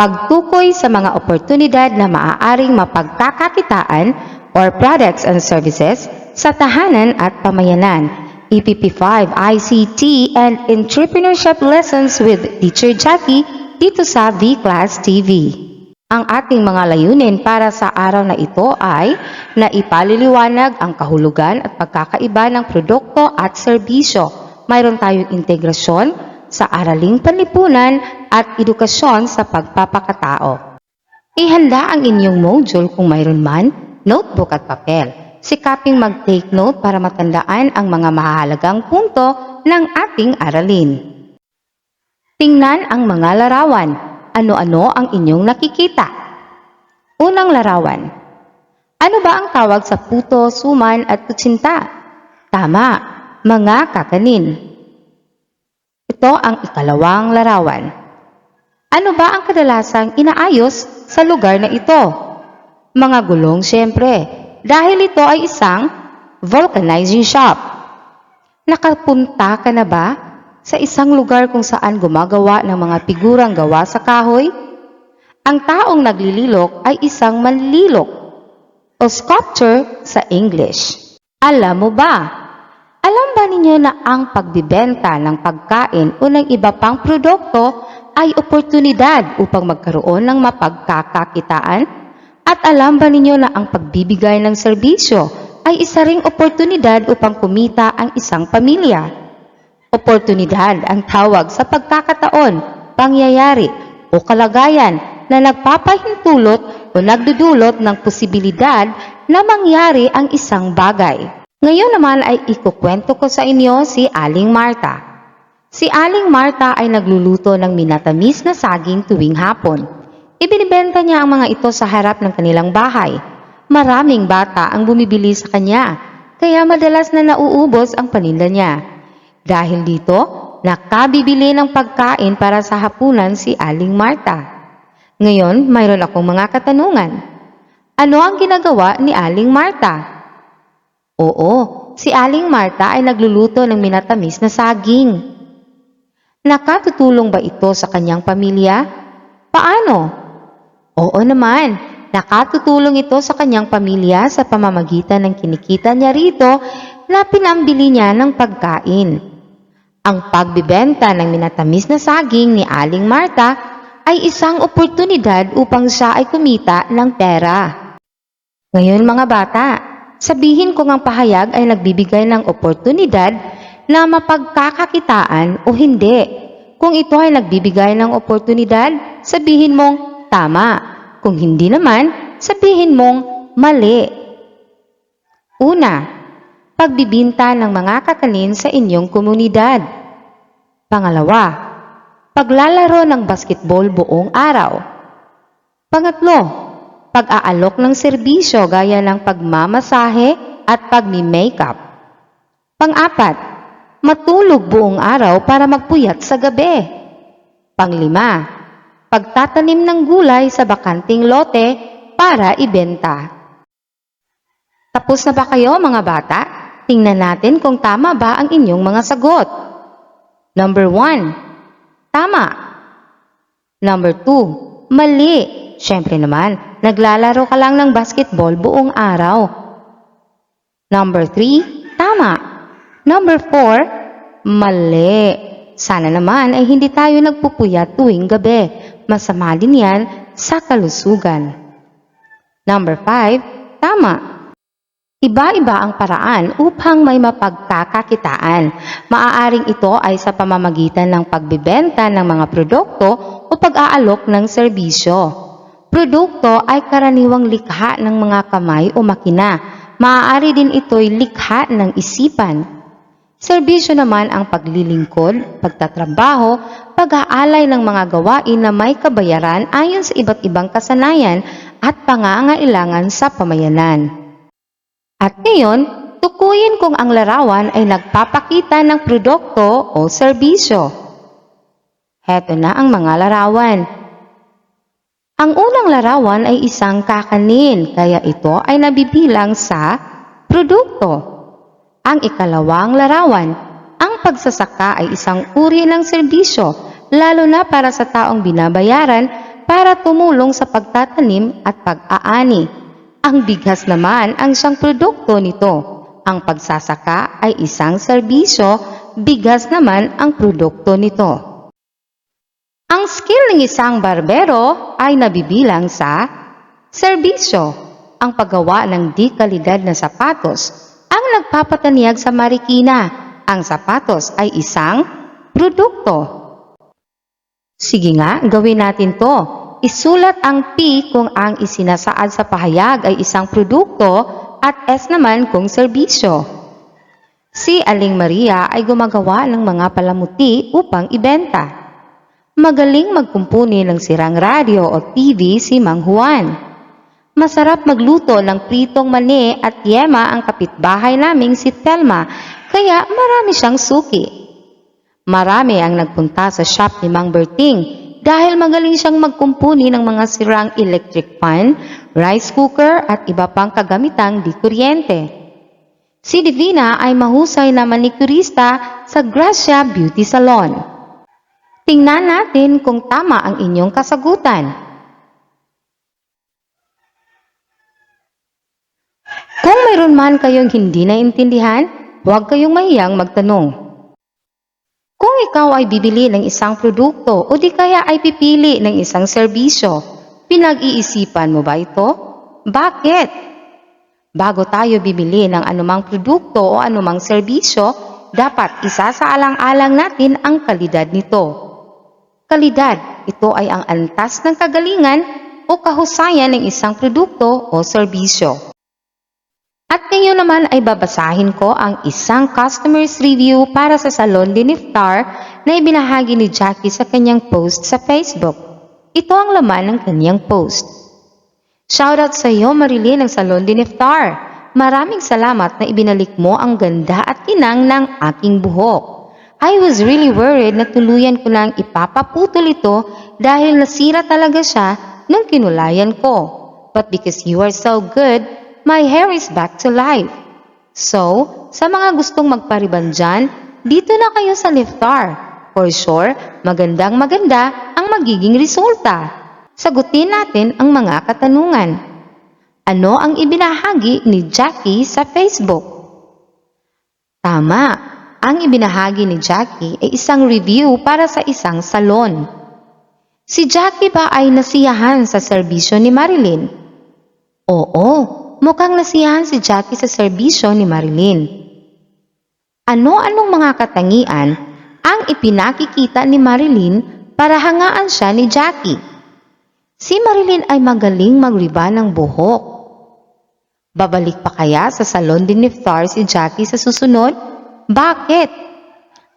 Pagtukoy sa mga oportunidad na maaaring mapagkakakitaan or products and services sa tahanan at pamayanan. EPP5 ICT and Entrepreneurship Lessons with Teacher Jackie dito sa V-Class TV. Ang ating mga layunin para sa araw na ito ay na ipaliliwanag ang kahulugan at pagkakaiba ng produkto at serbisyo. Mayroon tayong integrasyon sa araling panlipunan at edukasyon sa pagpapakatao. Ihanda ang inyong module kung mayroon man, notebook at papel. Sikaping mag-take note para matandaan ang mga mahalagang punto ng ating aralin. Tingnan ang mga larawan. Ano-ano ang inyong nakikita? Unang larawan. Ano ba ang tawag sa puto, suman at kutsinta? Tama, mga kakanin. Ito ang ikalawang larawan. Ano ba ang kadalasang inaayos sa lugar na ito? Mga gulong siyempre, dahil ito ay isang vulcanizing shop. Nakapunta ka na ba sa isang lugar kung saan gumagawa ng mga figurang gawa sa kahoy? Ang taong naglililok ay isang manlilok o sculpture sa English. Alam mo ba? Ninyo na ang pagbibenta ng pagkain o ng iba pang produkto ay oportunidad upang magkaroon ng mapagkakakitaan? At alam ba ninyo na ang pagbibigay ng serbisyo ay isa ring oportunidad upang kumita ang isang pamilya? Oportunidad ang tawag sa pagkakataon, pangyayari o kalagayan na nagpapahintulot o nagdudulot ng posibilidad na mangyari ang isang bagay. Ngayon naman ay ikukwento ko sa inyo si Aling Marta. Si Aling Marta ay nagluluto ng minatamis na saging tuwing hapon. Ibinibenta niya ang mga ito sa harap ng kanilang bahay. Maraming bata ang bumibili sa kanya, kaya madalas na nauubos ang paninda niya. Dahil dito, nakabibili ng pagkain para sa hapunan si Aling Marta. Ngayon, mayroon akong mga katanungan. Ano ang ginagawa ni Aling Marta? Oo, si Aling Marta ay nagluluto ng minatamis na saging. Nakatutulong ba ito sa kanyang pamilya? Paano? Oo naman, nakatutulong ito sa kanyang pamilya sa pamamagitan ng kinikita niya rito na pinambili niya ng pagkain. Ang pagbibenta ng minatamis na saging ni Aling Marta ay isang oportunidad upang siya ay kumita ng pera. Ngayon mga bata, sabihin kung ang pahayag ay nagbibigay ng oportunidad na mapagkakakitaan o hindi. Kung ito ay nagbibigay ng oportunidad, sabihin mong tama. Kung hindi naman, sabihin mong mali. Una, pagbibinta ng mga kakanin sa inyong komunidad. Pangalawa, paglalaro ng basketball buong araw. Pangatlo, pag-aalok ng serbisyo gaya ng pagmamasahe at pagmi-makeup. Pang-apat, matulog buong araw para magpuyat sa gabi. Panglima, pagtatanim ng gulay sa bakanting lote para ibenta. Tapos na ba kayo mga bata? Tingnan natin kung tama ba ang inyong mga sagot. Number one, tama. Number two, mali. Siyempre naman, naglalaro ka lang ng basketball buong araw. Number three, tama. Number four, mali. Sana naman ay hindi tayo nagpupuyat tuwing gabi. Masama din yan sa kalusugan. Number five, tama. Iba-iba ang paraan upang may mapagkakakitaan. Maaaring ito ay sa pamamagitan ng pagbibenta ng mga produkto o pag-aalok ng serbisyo. Produkto ay karaniwang likha ng mga kamay o makina. Maaari din ito'y likha ng isipan. Serbisyo naman ang paglilingkod, pagtatrabaho, pag-aalay ng mga gawain na may kabayaran ayon sa iba't ibang kasanayan at pangangailangan sa pamayanan. At ngayon, tukuyin kung ang larawan ay nagpapakita ng produkto o serbisyo. Heto na ang mga larawan. Ang unang larawan ay isang kakanin, kaya ito ay nabibilang sa produkto. Ang ikalawang larawan, ang pagsasaka ay isang uri ng serbisyo, lalo na para sa taong binabayaran para tumulong sa pagtatanim at pag-aani. Ang bigas naman ang siyang produkto nito. Ang pagsasaka ay isang serbisyo, bigas naman ang produkto nito. Ang skill ng isang barbero ay nabibilang sa serbisyo, ang paggawa ng di kalidad na sapatos, ang nagpapatanyag sa Marikina. Ang sapatos ay isang produkto. Sige nga, gawin natin to. Isulat ang P kung ang isinasaad sa pahayag ay isang produkto at S naman kung serbisyo. Si Aling Maria ay gumagawa ng mga palamuti upang ibenta. Magaling magkumpuni ng sirang radyo o TV si Mang Juan. Masarap magluto ng pritong mani at yema ang kapitbahay naming si Telma, kaya marami siyang suki. Marami ang nagpunta sa shop ni Mang Berting dahil magaling siyang magkumpuni ng mga sirang electric fan, rice cooker at iba pang kagamitang di kuryente. Si Divina ay mahusay na manikurista sa Gracia Beauty Salon. Tingnan natin kung tama ang inyong kasagutan. Kung mayroon man kayong hindi naintindihan, huwag kayong mahiyang magtanong. Kung ikaw ay bibili ng isang produkto o di kaya ay pipili ng isang serbisyo, pinag-iisipan mo ba ito? Bakit? Bago tayo bibili ng anumang produkto o anumang serbisyo, dapat isa sa alang-alang natin ang kalidad nito. Kalidad, ito ay ang antas ng kagalingan o kahusayan ng isang produkto o serbisyo. At ngayon naman ay babasahin ko ang isang customer's review para sa Salon de Niftar na ibinahagi ni Jackie sa kanyang post sa Facebook. Ito ang laman ng kanyang post. Shoutout sa iyo Marilyn ng Salon de Niftar. Maraming salamat na ibinalik mo ang ganda at kinang ng aking buhok. I was really worried na tuluyan ko nang ipapaputol ito dahil nasira talaga siya nung kinulayan ko. But because you are so good, my hair is back to life. So, sa mga gustong magpariban dyan, dito na kayo sa Liftar. For sure, magandang maganda ang magiging resulta. Sagutin natin ang mga katanungan. Ano ang ibinahagi ni Jackie sa Facebook? Tama, ang ibinahagi ni Jackie ay isang review para sa isang salon. Si Jackie ba ay nasiyahan sa serbisyo ni Marilyn? Oo, mukhang nasiyahan si Jackie sa serbisyo ni Marilyn. Ano-anong mga katangian ang ipinakikita ni Marilyn para hangaan siya ni Jackie? Si Marilyn ay magaling magriba ng buhok. Babalik pa kaya sa salon din ni Niftar si Jackie sa susunod? Bakit?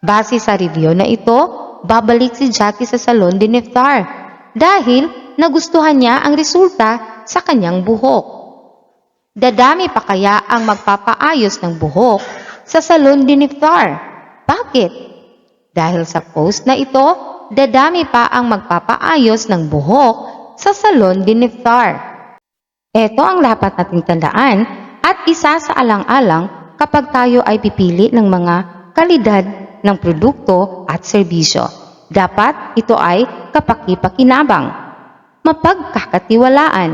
Base sa review na ito, babalik si Jackie sa salon din ni Niftar dahil nagustuhan niya ang resulta sa kanyang buhok. Dadami pa kaya ang magpapaayos ng buhok sa salon din ni Niftar? Bakit? Dahil sa post na ito, dadami pa ang magpapaayos ng buhok sa salon din ni Niftar. Ito ang dapat nating tandaan at isa sa alang-alang kapag tayo ay pipili ng mga kalidad ng produkto at serbisyo. Dapat ito ay kapaki-pakinabang, mapagkakatiwalaan,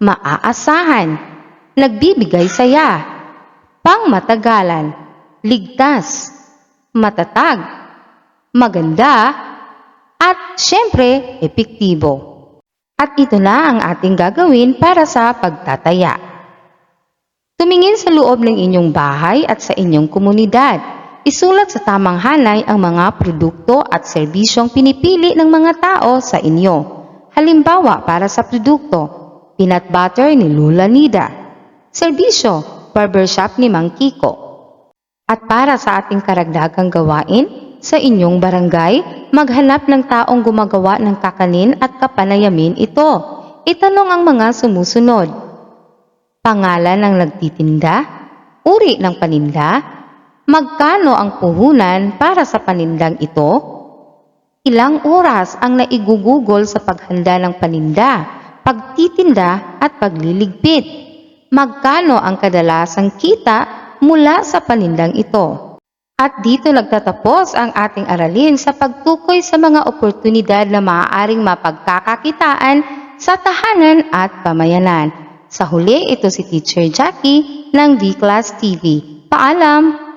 maaasahan, nagbibigay saya, pangmatagalan, ligtas, matatag, maganda, at syempre, epektibo. At ito na ang ating gagawin para sa pagtataya. Tumingin sa loob ng inyong bahay at sa inyong komunidad. Isulat sa tamang hanay ang mga produkto at serbisyong pinipili ng mga tao sa inyo. Halimbawa para sa produkto, peanut butter ni Lula Nida. Serbisyo, barbershop ni Mang Kiko. At para sa ating karagdagang gawain, sa inyong barangay, maghanap ng taong gumagawa ng kakanin at kapanayamin ito. Itanong ang mga sumusunod. Pangalan ng nagtitinda? Uri ng paninda? Magkano ang puhunan para sa panindang ito? Ilang oras ang naigugugol sa paghanda ng paninda, pagtitinda at pagliligpit? Magkano ang kadalasang kita mula sa panindang ito? At dito nagtatapos ang ating aralin sa pagtukoy sa mga oportunidad na maaaring mapagkakakitaan sa tahanan at pamayanan. Sa huli, ito si Teacher Jackie ng D-Class TV. Paalam!